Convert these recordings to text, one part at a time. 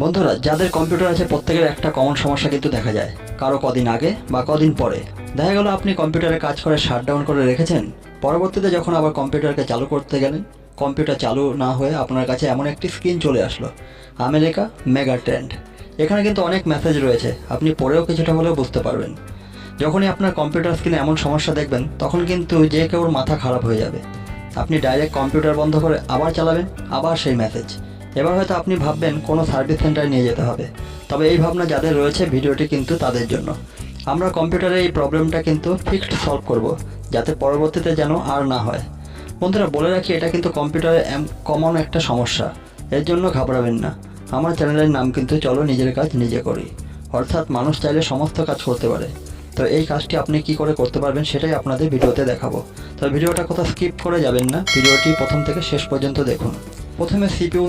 বন্ধুরা, যাদের কম্পিউটার আছে, প্রত্যেকের একটা কমন সমস্যা কিন্তু দেখা যায়। কারও কদিন আগে বা কদিন পরে। দেখা গেল আপনি কম্পিউটারে কাজ করে শাট ডাউন করে রেখেছেন। পরবর্তীতে যখন আবার কম্পিউটারকে চালু করতে গেলেন কম্পিউটার চালু না হয়ে আপনার কাছে এমন একটি স্ক্রিন চলে আসলো, আমেরিকা মেগা ট্রেন্ড এখানে কিন্তু অনেক মেসেজ রয়েছে, আপনি পরেও কিছুটা হলেও বুঝতে পারবেন। যখনই আপনার কম্পিউটার স্ক্রিনে এমন সমস্যা দেখবেন, তখন কিন্তু যে কেউর মাথা খারাপ হয়ে যাবে। আপনি ডাইরেক্ট কম্পিউটার বন্ধ করে আবার চালাবেন, আবার সেই মেসেজ এবার হয়তো আপনি ভাববেন কোনো সার্ভিস সেন্টারে নিয়ে যেতে হবে। তবে এই ভাবনা যাদের রয়েছে ভিডিওটি কিন্তু তাদের জন্য। আমরা কম্পিউটারে এই প্রবলেমটা কিন্তু ফিক্সড সলভ করব, যাতে পরবর্তীতে যেন আর না হয়। বন্ধুরা, বলে রাখি, এটা কিন্তু কম্পিউটারে কমন একটা সমস্যা। এর জন্য ঘাবড়াবেন না। আমার চ্যানেলের নাম কিন্তু চলো নিজের কাজ নিজে করি। অর্থাৎ মানুষ চাইলে সমস্ত কাজ করতে পারে। তো এই কাজটি আপনি কি করে করতে পারবেন সেটাই আপনাদের ভিডিওতে দেখাবো। তো ভিডিওটা কোথাও স্কিপ করে যাবেন না। ভিডিওটি প্রথম থেকে শেষ পর্যন্ত দেখুন। প্রথমে সিপিইউ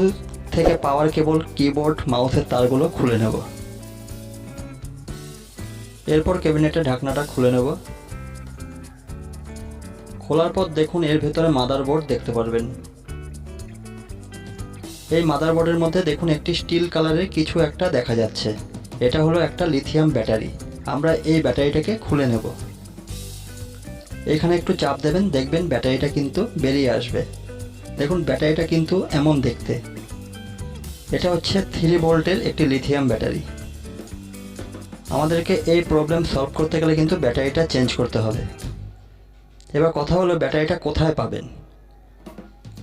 থেকে পাওয়ার কেবল কিবোর্ড, মাউসের তারগুলো খুলে নেব। এরপর ক্যাবিনেটের ঢাকনাটা খুলে নেব। খোলার পর দেখুন, এর ভেতরে মাদারবোর্ড দেখতে পারবেন। এই মাদারবোর্ডের মধ্যে দেখুন, একটি স্টিল কালারের কিছু একটা দেখা যাচ্ছে। এটা হলো একটা লিথিয়াম ব্যাটারি। আমরা এই ব্যাটারিটাকে খুলে নেব। এখানে একটু চাপ দেবেন, দেখবেন ব্যাটারিটা কিন্তু বেরিয়ে আসবে। দেখুন, ব্যাটারিটা কিন্তু এমন দেখতে। এটা হচ্ছে থ্রি ভোল্টের একটি লিথিয়াম ব্যাটারি আমাদেরকে এই প্রবলেম সলভ করতে গেলে কিন্তু ব্যাটারিটা চেঞ্জ করতে হবে। এবার কথা হলো ব্যাটারিটা কোথায় পাবেন?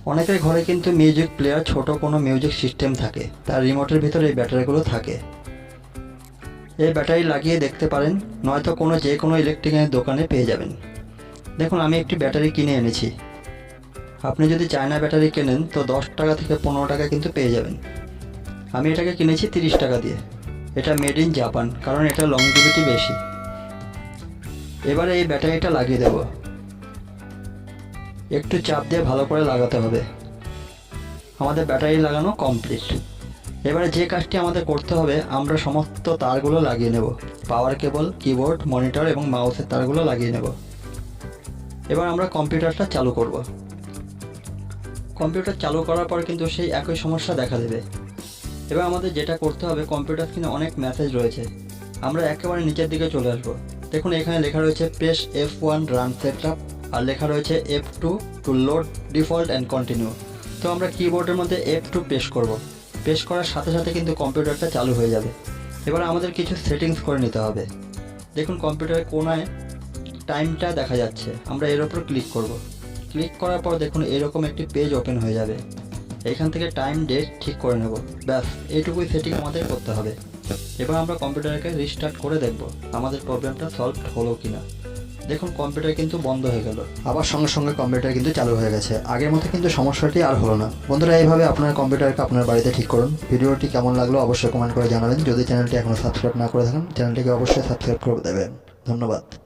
অনেকের ঘরে কিন্তু মিউজিক প্লেয়ার ছোট কোনো মিউজিক সিস্টেম থাকে, তার রিমোটের ভিতরে এই ব্যাটারিগুলো থাকে। এই ব্যাটারি লাগিয়ে দেখতে পারেন, নয়তো কোনো যে কোনো ইলেকট্রিকের দোকানে পেয়ে যাবেন। দেখুন, আমি একটি ব্যাটারি কিনে এনেছি। আপনি যদি চায়না ব্যাটারি কেনেন, তো দশ টাকা থেকে পনেরো টাকা কিন্তু পেয়ে যাবেন। আমি এটাকে কিনেছি তিরিশ টাকা দিয়ে। এটা মেড ইন জাপান কারণ এটা লং লংজিভিটি বেশি। এবারে এই ব্যাটারিটা লাগিয়ে দেব। একটু চাপ দিয়ে ভালো করে লাগাতে হবে। আমাদের ব্যাটারি লাগানো কমপ্লিট এবারে যে কাজটি আমাদের করতে হবে, আমরা সমস্ত তারগুলো লাগিয়ে নেব। পাওয়ার কেবল কিবোর্ড মনিটর এবং মাউসের তারগুলো লাগিয়ে নেব। এবার আমরা কম্পিউটারটা চালু করব। কম্পিউটার চালু করার পর কিন্তু সেই একই সমস্যা দেখা দেবে। এবার আমাদের যেটা করতে হবে কম্পিউটার স্ক্রিনে অনেক মেসেজ রয়েছে। আমরা একেবারে নিচের দিকে চলে আসব। দেখুন, এখানে লেখা রয়েছে press F one run set up আর লেখা রয়েছে F two to load default and continue তো আমরা কিবোর্ডের মধ্যে এফ টু প্রেস করব। প্রেস করার সাথে সাথে কিন্তু কম্পিউটারটা চালু হয়ে যাবে। এবার আমাদের কিছু সেটিংস করে নিতে হবে। দেখুন কম্পিউটারের কোনায় টাইমটা দেখা যাচ্ছে। আমরা এর ওপর ক্লিক করব। ক্লিক করার পর দেখুন, এরকম একটি পেজ ওপেন হয়ে যাবে। এখান থেকে টাইম ডেট ঠিক করে নেব। ব্যাস, এইটুকুই সেটিং আমাদের করতে হবে। এবার আমরা কম্পিউটারকে রিস্টার্ট করে দেখব, আমাদের প্রবলেমটা সলভ হলো কিনা। দেখুন, কম্পিউটার কিন্তু বন্ধ হয়ে গেল। আবার সঙ্গে সঙ্গে কম্পিউটার কিন্তু চালু হয়ে গেছে। আগের মতো কিন্তু সমস্যাটি আর হলো না। বন্ধুরা, এইভাবে আপনার কম্পিউটারকে আপনার বাড়িতে ঠিক করুন। ভিডিওটি কেমন লাগল অবশ্যই কমেন্ট করে জানাবেন। যদি চ্যানেলটি এখনও সাবস্ক্রাইব না করে থাকেন, চ্যানেলটিকে অবশ্যই সাবস্ক্রাইব করে দেবেন। ধন্যবাদ।